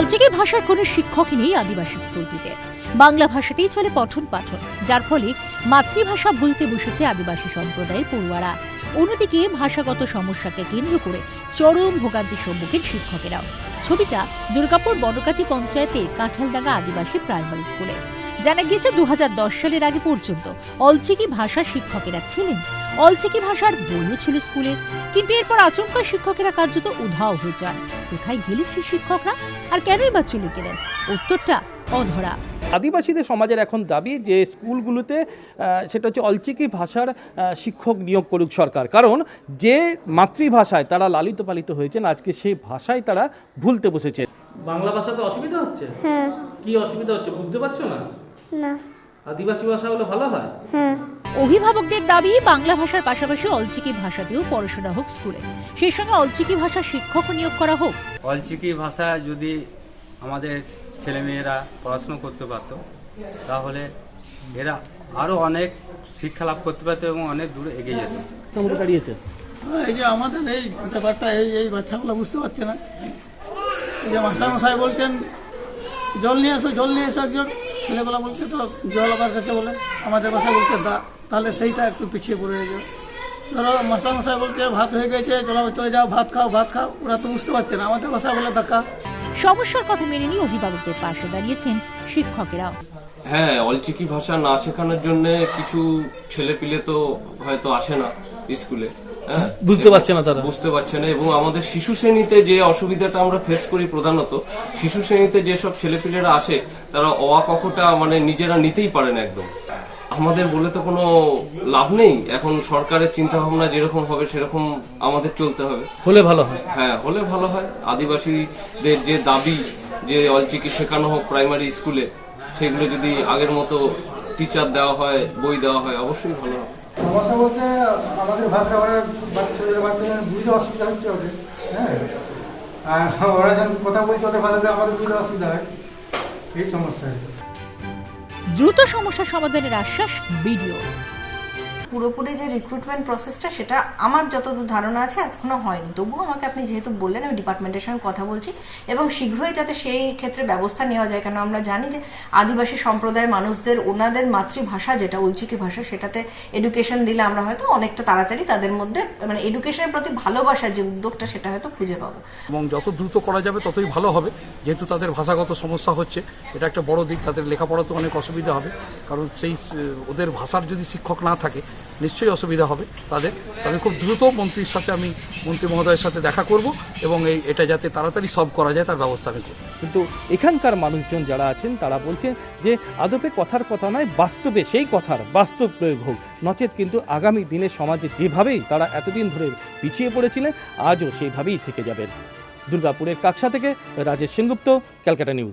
অলচিকি ভাষার কোনো শিক্ষকই নেই আদিবাসী স্কুলটিতে। বাংলা ভাষাতেই চলে পঠন পাঠন, যার ফলে মাতৃভাষা বলতে বসেছে আদিবাসী সম্প্রদায়ের পড়ুয়ারা। অন্যদিকে ভাষাগত সমস্যাকে কেন্দ্র করে চরম ভোগান্তির সম্মুখীন শিক্ষকেরাও। ছবিটা দুর্গাপুর বনকাটি পঞ্চায়েতের কাঁঠালডাঙ্গা আদিবাসী প্রাইমারি স্কুলে। জানা গিয়েছে দু হাজার দশ সালের আগে পর্যন্ত অলচিকি ভাষা শিক্ষকেরা ছিলেন। অলচিকি ভাষার বইও ছিল স্কুলে। কিন্তু এরপর আচমকা শিক্ষকেরা কার্যত উধাও হয়ে যান কোথায় গেলেন সেই শিক্ষকরা? আর কেনই বা চলে গেলেন? উত্তরটা অধরা। আদিবাসীদের সমাজের এখন দাবি যে স্কুলগুলোতে সেটা হচ্ছে অলচিকি ভাষার শিক্ষক নিয়োগ করুক সরকার। কারণ যে মাতৃভাষায় তারা লালিত পালিত হয়েছেন, আজকে সেই ভাষায় তারা ভুলতে বসেছে। বাংলা ভাষাতে অসুবিধা হচ্ছে? হ্যাঁ। কি অসুবিধা হচ্ছে বুঝতে পারছ না? না। আদিবাসী ভাষা হলে ভালো হয়? হ্যাঁ। অভিভাবকদের দাবি বাংলা ভাষার পাশাপাশি অলচিকি ভাষাতেও পড়াশোনা হোক স্কুলে। সেই সঙ্গে অলচিকি ভাষা শিক্ষক নিয়োগ করা হোক। অলচিকি ভাষা যদি আমাদের ছেলেমেয়েরা পড়াশুনো করতে পারতো তাহলে এরা আরও অনেক শিক্ষা লাভ করতে পারতো এবং অনেক দূরে এগিয়ে যেত। দাঁড়িয়েছে? এই যে আমাদের এই ব্যাপারটা এই এই বাচ্চাগুলো বুঝতে পারছে না। যে মাস্টারমশাই বলছেন জল নিয়ে এসো জল নিয়ে এসো একজন। ছেলেগুলো বলছে তো জল আবার কাকে বলে? আমাদের ভাষায় বলছে দা তাহলে সেইটা একটু পিছিয়ে পড়ে যাবে ধরো মাস্টারমশাই বলছে ভাত হয়ে গেছে চলো চলে যাও ভাত খাও ভাত খাও। ওরা তো বুঝতে পারছে না আমাদের ভাষা বলে দাকা সমস্যার কথা মেনে নিয়ে অভিভাবকদের পাশে দাঁড়িয়েছেন শিক্ষকেরাও। হ্যাঁ অলচিকি ভাষা না শেখানোর জন্য কিছু ছেলেপিলে তো হয়তো আসে না স্কুলে। বুঝতে পারছে না তারা। বুঝতে পারছে না এবং আমাদের শিশু শ্রেণীতে যে অসুবিধাটা আমরা ফেস করি প্রধানত শিশু শ্রেণীতে যেসব ছেলেপিলেরা আসে তারা অয়া কখটা মানে নিজেরা নিতেই পারে না একদম। আমাদের বলে তো কোনো লাভ নেই এখন সরকারের চিন্তা ভাবনা যেরকম হবে সেরকম আমাদের চলতে হবে। হলে ভালো হয়। হ্যাঁ হলে ভালো হয়। আদিবাসীদের যে দাবি যে অলচিকি শেখানো হোক প্রাইমারি স্কুলে সেগুলো যদি আগের মতো টিচার দেওয়া হয় বই দেওয়া হয় অবশ্যই ভালো হবে। সমস্যা বলতে আমাদের ভাষা ওরা বাচ্চা ছোটো বাচ্চাদের বুঝতে অসুবিধা হচ্ছে ওদের হ্যাঁ? আর ওরা যখন কথা বলছে ওদের ভাষাতে আমাদের বুঝতে অসুবিধা হয়, এই সমস্যা। দ্রুত সমস্যা সমাধানের আশ্বাস বিডিও। পুরোপুরি যে রিক্রুটমেন্ট প্রসেসটা সেটা আমার যতদূর ধারণা আছে এখনও হয়নি। তবুও আমাকে আপনি যেহেতু বললেন, আমি ডিপার্টমেন্টের সঙ্গে কথা বলছি এবং শীঘ্রই যাতে সেই ক্ষেত্রে ব্যবস্থা নেওয়া যায়, কেন আমরা জানি যে আদিবাসী সম্প্রদায়ের মানুষদের, ওনাদের মাতৃভাষা যেটা, উলচিকি ভাষা, সেটাতে এডুকেশন দিলে আমরা হয়তো অনেকটা তাড়াতাড়ি তাদের মধ্যে মানে এডুকেশনের প্রতি ভালোবাসার যে উদ্যোগটা, সেটা হয়তো খুঁজে পাবো। এবং যত দ্রুত করা যাবে, ততই ভালো হবে। যেহেতু তাদের ভাষাগত সমস্যা হচ্ছে, এটা একটা বড় দিক। তাদের লেখাপড়াতে অনেক অসুবিধা হবে। কারণ সেই, ওদের ভাষার যদি শিক্ষক না থাকে নিশ্চয়ই অসুবিধা হবে তাদের। তবে খুব দ্রুত মন্ত্রীর সাথে আমি মন্ত্রী মহোদয়ের সাথে দেখা করব এবং এই, এটা যাতে তাড়াতাড়ি সলভ করা যায় তার ব্যবস্থা আমি করব। কিন্তু এখানকার মানুষজন যারা আছেন, তারা বলছেন যে আদপে কথার কথা নয়, বাস্তবে সেই কথার বাস্তব প্রয়োগ হোক। নচেত কিন্তু আগামী দিনে সমাজে যেভাবেই তারা এতদিন ধরে পিছিয়ে পড়েছিলেন, আজও সেইভাবেই থেকে যাবেন। দুর্গাপুরের কাকসা থেকে রাজেশ সেনগুপ্ত, ক্যালকাটা নিউজ।